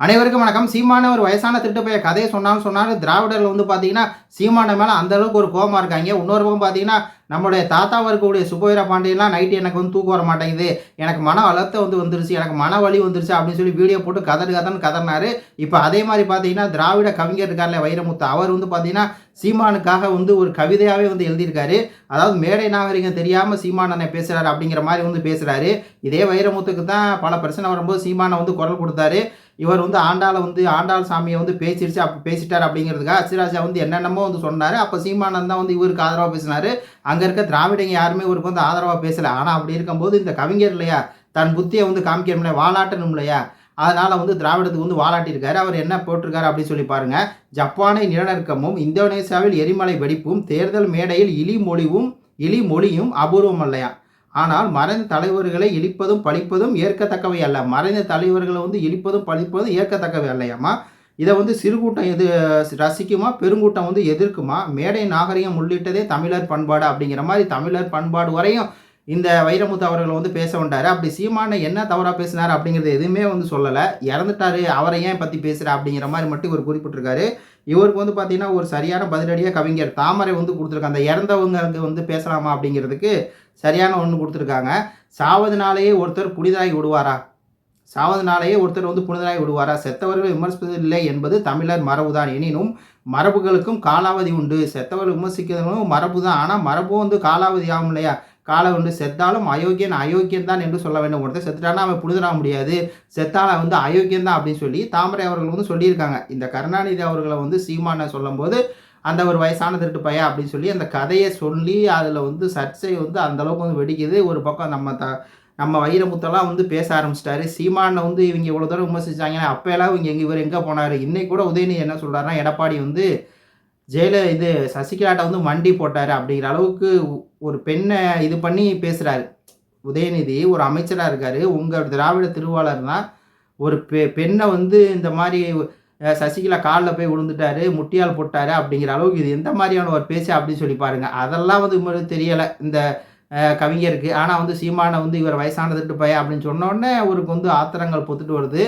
அனைவருக்கும் வணக்கம். சீமான ஒரு வயசான திருட்டு பைய கதையை சொன்னாலும் சொன்னாலும் திராவிடர்கள் வந்து பார்த்தீங்கன்னா சீமான மேலே அந்த அளவுக்கு ஒரு கோபமாக இருக்காங்க. இன்னொரு பக்கம் பார்த்தீங்கன்னா நம்மளுடைய தாத்தாவாக இருக்கக்கூடிய சுபவீர பாண்டியன்லாம் நைட்டு எனக்கு வந்து தூக்கம் வர மாட்டேங்குது. எனக்கு மன அழுத்தம் வந்து வந்துருச்சு. எனக்கு மன வலி வந்துருச்சு அப்படின்னு சொல்லி வீடியோ போட்டு கதறு கதன்னு கதறினார். இப்போ அதே மாதிரி பார்த்தீங்கன்னா திராவிட கவிஞர் இருக்கார்ல வைரமுத்து அவர் வந்து பார்த்தீங்கன்னா சீமானுக்காக வந்து ஒரு கவிதையாகவே வந்து எழுதியிருக்காரு. அதாவது மேடை நாகரிகம் தெரியாமல் சீமானனை பேசுகிறாரு அப்படிங்கிற மாதிரி வந்து பேசுகிறாரு இதே வைரமுத்துக்கு தான் பல பிரச்சனை வரும்போது சீமானை வந்து குரல் கொடுத்தாரு. இவர் வந்து ஆண்டாளை வந்து ஆண்டாள் சாமியை வந்து பேசிடுச்சு அப்போ பேசிட்டார் அப்படிங்கிறதுக்காக அச்சிராஜா வந்து என்னென்னமோ வந்து சொன்னார். அப்போ சீமானன் தான் வந்து இவருக்கு ஆதரவாக பேசினார். அங்கே அங்கே இருக்க திராவிடங்க யாருமே இவருக்கு வந்து ஆதரவாக பேசலை. ஆனால் அப்படி இருக்கும்போது இந்த கவிஞர் இல்லையா? தன் புத்தியை வந்து காமிக்கணும் இல்லையா? வாலாட்டணும் இல்லையா? அதனால் வந்து திராவிடத்துக்கு வந்து வாலாட்டியிருக்காரு அவர் என்ன போட்டிருக்காரு அப்படின்னு சொல்லி பாருங்கள் ஜப்பானை நிலநடுக்கமும் இந்தோனேசியாவில் எரிமலை வெடிப்பும் தேர்தல் மேடையில் இலி மொழிவும் இலி மொழியும் அபூர்வம் இல்லையா ஆனால் மறைந்த தலைவர்களை இழிப்பதும் பழிப்பதும் ஏற்கத்தக்கவை அல்ல. மறைந்த தலைவர்களை வந்து இழிப்பதும் பழிப்பதும் ஏற்கத்தக்கவை அல்லையாம்மா? இதை வந்து சிறுகூட்டம் எது ரசிக்குமா பெருங்கூட்டம் வந்து எதிர்க்குமா? மேடை நாகரிகம் உள்ளிட்டதே தமிழர் பண்பாடு அப்படிங்கிற மாதிரி தமிழர் பண்பாடு வரையும் இந்த வைரமுத்து அவர்கள் வந்து பேச வந்தார். அப்படி சீமான என்ன தவறாக பேசினார் அப்படிங்கிறது எதுவுமே வந்து சொல்லலை. இறந்துட்டாரு அவரை ஏன் பற்றி பேசுகிற அப்படிங்கிற மாதிரி மட்டும் இவர் குறிப்பிட்டிருக்காரு. இவருக்கு வந்து பார்த்தீங்கன்னா ஒரு சரியான பதிலடியாக கவிஞர் தாமரை வந்து கொடுத்துருக்காங்க. அந்த இறந்தவங்களுக்கு வந்து பேசலாமா அப்படிங்கிறதுக்கு சரியான ஒன்று கொடுத்துருக்காங்க. சாவதுனாலேயே ஒருத்தர் புனிதாகி விடுவாரா? சாவதுனாலேயே ஒருத்தர் வந்து புனிதனாய் விடுவாரா? செத்தவர்கள் விமர்சிப்பதில்லை என்பது தமிழர் மரபுதான். எனினும் மரபுகளுக்கும் காலாவதி உண்டு. செத்தவர்கள் விமர்சிக்கிறதும் மரபு தான் ஆனால் மரபும் வந்து காலாவதி ஆகும் இல்லையா? காலை உண்டு. செத்தாலும் அயோக்கியன் அயோக்கியன் தான் என்று சொல்ல வேண்டும். ஒருத்தர் செத்துட்டானா அவன் புனிதராக முடியாது. செத்தால வந்து அயோக்கியன் தான் அப்படின்னு சொல்லி தாமரை அவர்கள் வந்து சொல்லியிருக்காங்க. இந்த கருணாநிதி அவர்களை வந்து சீமான சொல்லும்போது அந்த ஒரு வயசான திருட்டு பையன் அப்படின்னு சொல்லி அந்த கதையை சொல்லி அதில் வந்து சர்ச்சை வந்து அந்தளவுக்கு வந்து வெடிக்குது. ஒரு பக்கம் நம்ம த நம்ம வைரமுத்தெல்லாம் வந்து பேச ஆரம்பிச்சிட்டாரு. சீமானை வந்து இவங்க இவ்வளோ தூரம் விமர்சிச்சாங்கன்னா அப்போ எல்லாம் இவங்க எங்கே இவர் எங்கே போனார்? இன்னைக்கு கூட உதயநிதி என்ன சொல்கிறாருன்னா எடப்பாடி வந்து ஜெயில இது சசிகலாட்டை வந்து மண்டி போட்டார் அப்படிங்கிற அளவுக்கு ஒரு பெண்ணை இது பண்ணி பேசுகிறாரு உதயநிதி ஒரு அமைச்சராக இருக்கார். உங்கள் திராவிட திருவாளர் தான் ஒரு பெ பெண்ணை வந்து இந்த மாதிரி சசிகலா காலில் போய் விழுந்துட்டாரு முட்டியால் போட்டாரு அப்படிங்கிற அளவுக்கு இது எந்த மாதிரியான ஒரு பேச்சு அப்படின்னு சொல்லி பாருங்கள் அதெல்லாம் வந்து தெரியலை இந்த கவிஞருக்கு. ஆனால் வந்து சீமானை வந்து இவர் வயசானதுட்டு பையன் அப்படின்னு சொன்னோடனே அவருக்கு வந்து ஆத்திரங்கள் பொத்துட்டு வருது.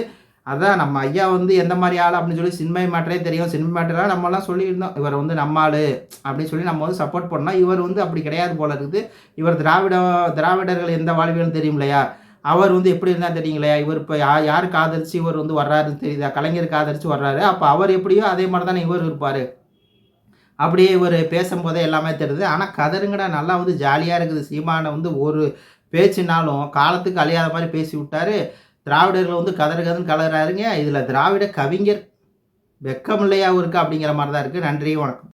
அதான் நம்ம ஐயா வந்து எந்த மாதிரி ஆள் அப்படின்னு சொல்லி சின்மை மேட்டரே தெரியும். சின்மை மேட்டராக நம்மலாம் சொல்லியிருந்தோம் இவர் வந்து நம்ம ஆள் அப்படின்னு சொல்லி நம்ம வந்து சப்போர்ட் பண்ணோம். இவர் வந்து அப்படி கிடையாது போல இருக்குது. இவர் திராவிட திராவிடர்கள் எந்த வாழ்வியலும் தெரியும் இல்லையா அவர் வந்து எப்படி இருந்தால் தெரியுங்களே? இவர் இப்போ யா யாருக்கு ஆதரிச்சு இவர் வந்து வர்றாருன்னு தெரியுதா? கலைஞருக்கு ஆதரிச்சு வர்றாரு. அப்போ அவர் எப்படியோ அதே மாதிரி தானே இவர் இருப்பார். அப்படியே இவர் பேசும்போதே எல்லாமே தெரியுது. ஆனால் கதருங்கடா நல்லா வந்து ஜாலியாக இருக்குது. சீமானை வந்து ஒரு பேச்சுனாலும் காலத்துக்கு அழியாத மாதிரி பேசி விட்டார் திராவிடர்கள் வந்து கதறு கதன்னு கலராருங்க இதில் திராவிட கவிஞர் வெக்கம் இல்லையா இருக்குது அப்படிங்கிற மாதிரி தான் இருக்குது நன்றி வணக்கம்.